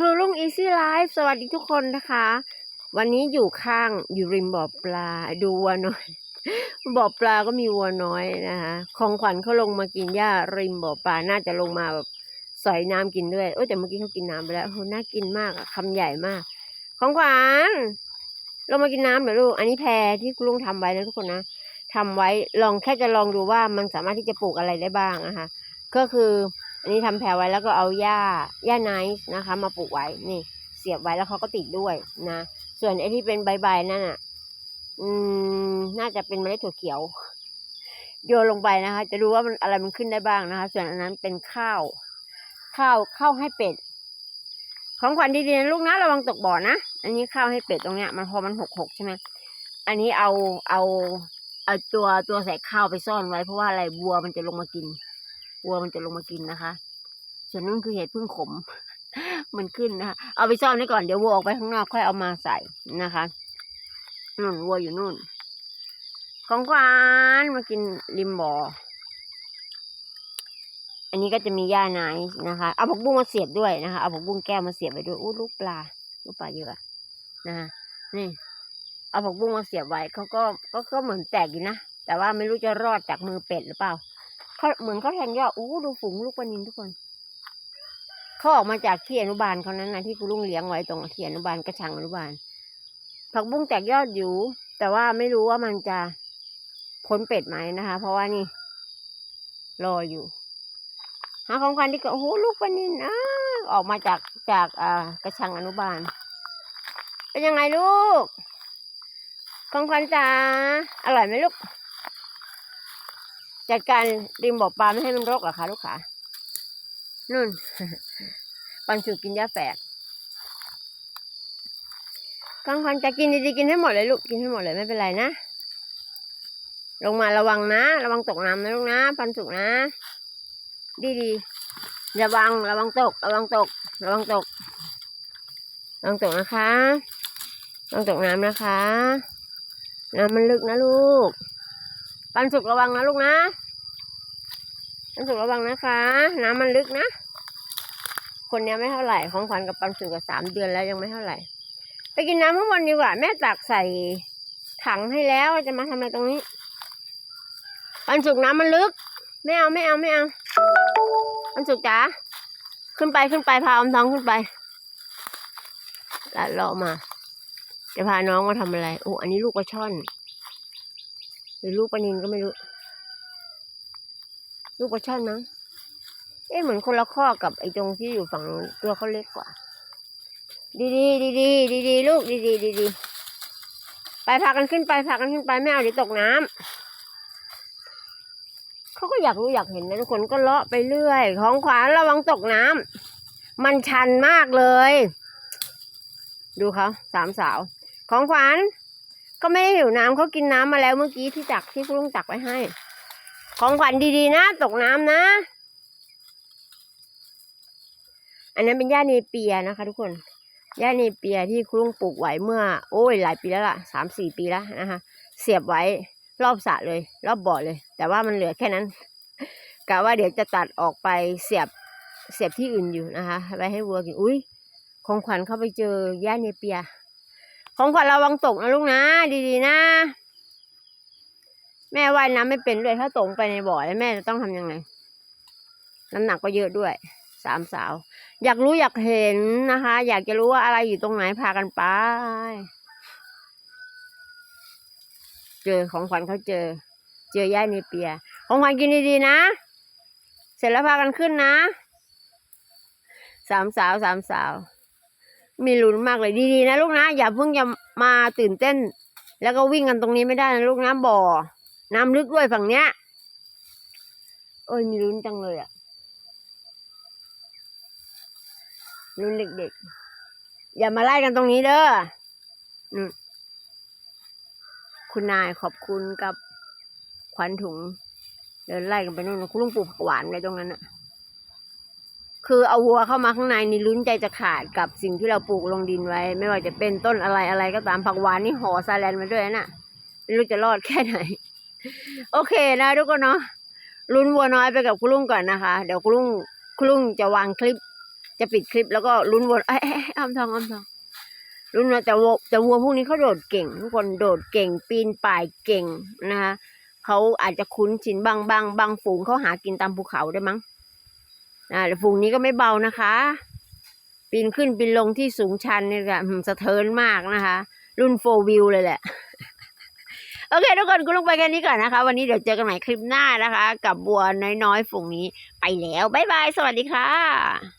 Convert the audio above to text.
ครูลุงอีซี่ไลฟ์สวัสดีทุกคนนะคะ วันนี้อยู่ข้างอยู่ริมบ่อปลาดูวัวน้อยบ่อปลาก็มีวัวน้อยนะคะของขวัญเขาลงมากินหญ้าริมบ่อปลาน่าจะลงมาแบบใสอยน้ำกินด้วยโอ้แต่เมื่อกี้เขากินน้ำไปแล้วโอ้หน่ากินมากอะคำใหญ่มาก ของขวัญลงมากินน้ำเหรอลูกอันนี้แพรที่คุณลุงทำไว้นะทุกคนนะทำไว้ลองแค่จะลองดูว่ามันสามารถที่จะปลูกอะไรได้บ้างนะคะก็คือ อันนี้ทำแผลไว้แล้วก็เอาหญ้าหญ้าไนซ์นะคะ มาปลูกไว้นี่ เสียบไว้แล้วเขาก็ติดด้วยนะ ส่วนไอ้ที่เป็นใบๆนั่นอะ อืม น่าจะเป็นเมล็ดถั่วเขียว โยนลงไปนะคะ จะดูว่ามันอะไรมันขึ้นได้บ้างนะคะ ส่วนอันนั้นเป็นข้าว ข้าวข้าวให้เป็ดของขวัญดีๆนะลูกนะระวังตกบ่อนะ อันนี้ข้าวให้เป็ดตรงเนี้ยมันพอมันหกหกใช่ไหมอันนี้เอาเอาเอาตัวตัวใส่ข้าวไปซ่อนไว้เพราะว่าอะไรวัวมันจะลงมากิน วัวมันจะลงมากินนะคะ ส่วนนู้นคือเห็ดพึ่งขม มันขึ้นนะคะ เอาไปซ่อนไว้ก่อนเดี๋ยววัวออกไปข้างนอกค่อยเอามาใส่นะคะนู่นวัวอยู่นู่น ของขวานมากินริมบ่อ อันนี้ก็จะมีหญ้าไนซ์นะคะ เอาผักบุ้งมาเสียบด้วยนะคะ เอาผักบุ้งแก้วมาเสียบไว้ด้วยอู้ลูกปลา ลูกปลาเยอะอะนะคะนี่เอาผักบุ้งมาเสียบไว้เขาก็ก็ก็เหมือนแตกอยู่นะ แต่ว่าไม่รู้จะรอดจากมือเป็ดหรือเปล่า เขาเหมือนเขาแทงยอดอู้ดูฝูงลูกปนินทุกคนเขาออกมาจากที่อนุบาลเขานั้นนะที่คุณลุงเลี้ยงไว้ตรงที่อนุบาลกระชังอนุบาล ผักบุ้งแตกยอดอยู่ แต่ว่าไม่รู้ว่ามันจะพ้นเป็ดไหมนะคะ เพราะว่านี่ รออยู่ หาของขวัญดีกว่าโอ้โหลูกปนินอ้าออกมาจากจากอ่ากระชังอนุบาล เป็นยังไงลูกของขวัญจ๋าอร่อยไหมลูก จัดการริมบ่อปลาไม่ให้มันรกเหรอคะลูกค้านู่น ปันสุกินยาแฝกกังคันจะกินดีๆกินให้หมดเลยลูกกินให้หมดเลยไม่เป็นไรนะ ลงมาระวังนะ ระวังตกน้ำนะลูกนะปันสุกนะ ดีๆระวังระวังตก ระวังตก ระวังตกระวังตกนะคะระวังตกน้ำนะคะน้ำมันลึกนะลูก ปันสุกระวังนะลูกนะปันสุกระวังนะคะ น้ำมันลึกนะ คนเนี้ยไม่เท่าไหร่ของขวัญกับปันสุกกับสามเดือนแล้วยังไม่เท่าไหร่ ไปกินน้ำข้างบนดีกว่า แม่ตักใส่ถังให้แล้วจะมาทำอะไรตรงนี้ ปันสุกน้ำมันลึก ไม่เอาไม่เอาไม่เอา ปันสุกจ๋าขึ้นไปขึ้นไปพาอมท้องขึ้นไปลัดเลาะมา จะพาน้องมาทำอะไรโอ้อันนี้ลูกปลาช่อน หรือลูกปลานินก็ไม่รู้ ลูกปลาช่อนมั้งเอ๊ะเหมือนคนละข้อกับไอ้ตรงที่อยู่ฝั่งตัวเขาเล็กกว่า ดีดีดีดีดีดีลูกดีดีดีดีไปพากันขึ้นไปพากันขึ้นไปไม่เอาเดี๋ยวตกน้ำเขาก็อยากรู้อยากเห็นนะทุกคนก็เลาะไปเรื่อย ของขวาระวังตกน้ำมันชันมากเลย ดูเขาสามสาว ของขวาน ก็ไม่ได้หิวน้ำเขากินน้ำมาแล้วเมื่อกี้ที่ตักที่คุณลุงตักไว้ให้ ของขวัญดีๆนะ ตกน้ำนะ อันนั้นเป็นหญ้าเนเปียนะคะ ทุกคนหญ้าเนเปียที่คุณลุงปลูกไว้เมื่อ โอ้ยหลายปีแล้วล่ะสามสี่ปีแล้วนะคะ เสียบไว้รอบสระเลย รอบบ่อเลย แต่ว่ามันเหลือแค่นั้นกะว่าเดี๋ยวจะตัดออกไปเสียบเสียบที่อื่นอยู่นะคะไว้ให้วัวกินอุ้ยของขวัญเข้าไปเจอหญ้าเนเปีย ของขวัญระวังตกนะลูกนะ ดีๆนะ แม่ว่ายน้ำไม่เป็นด้วยถ้าตกไปในบ่อแล้วแม่จะต้องทำยังไง น้ำหนักก็เยอะด้วย สามสาว อยากรู้อยากเห็นนะคะ อยากจะรู้ว่าอะไรอยู่ตรงไหนพากันไป เจอของขวัญเขาเจอ เจอย่าเนเปีย ของขวัญกินดีๆนะ เสร็จแล้วพากันขึ้นนะ สามสาวสามสาว มีลุ้นมากเลยดีๆนะลูกนะ อย่าเพิ่งจะมาตื่นเต้น แล้วก็วิ่งกันตรงนี้ไม่ได้นะลูกนะบ่อ น้ำลึกด้วยฝั่งเนี้ยเอ้ยมีลุ้นจังเลยอะลุ้นเด็กๆ อย่ามาไล่กันตรงนี้เด้อคุณนายขอบคุณกับขวัญถุง เดินไล่กันไปนู่นคุณลุงปลูกผักหวานไว้ตรงนั้นอะ คือเอาวัวเข้ามาข้างในนี่ลุ้นใจจะขาดกับสิ่งที่เราปลูกลงดินไว้ ไม่ว่าจะเป็นต้นอะไรอะไรก็ตามผักหวานนี่ห่อซาแลนมาด้วยนะไม่รู้จะรอดแค่ไหน โอเคนะทุกคนเนาะลุ้นวัวน้อยไปกับคุณลุงก่อนนะคะ เดี๋ยวคุณลุงคุณลุงจะวางคลิป จะปิดคลิปแล้วก็ลุ้นวัวไอ้อ้ไอ้อ้อมทองอ้อมทองลุ้นวัวแต่วัวแต่วัวพวกนี้เขาโดดเก่ง ทุกคนโดดเก่งปีนป่ายเก่งนะคะเขาอาจจะคุ้นชินบางบางบางฝูงเขาหากินตามภูเขาได้มั้ง อ่าฝูงนี้ก็ไม่เบานะคะ ปีนขึ้นปีนลงที่สูงชันเนี่ยค่ะสะเทินมากนะคะ รุ่นโฟวิวเลยแหละ โอเค ทุกคนกูลงไปแค่นี้ก่อนนะคะ วันนี้เดี๋ยวเจอกันใหม่คลิปหน้านะคะ กับบัวน้อยๆ ฝูงนี้ไปแล้ว บ๊ายบาย สวัสดีค่ะ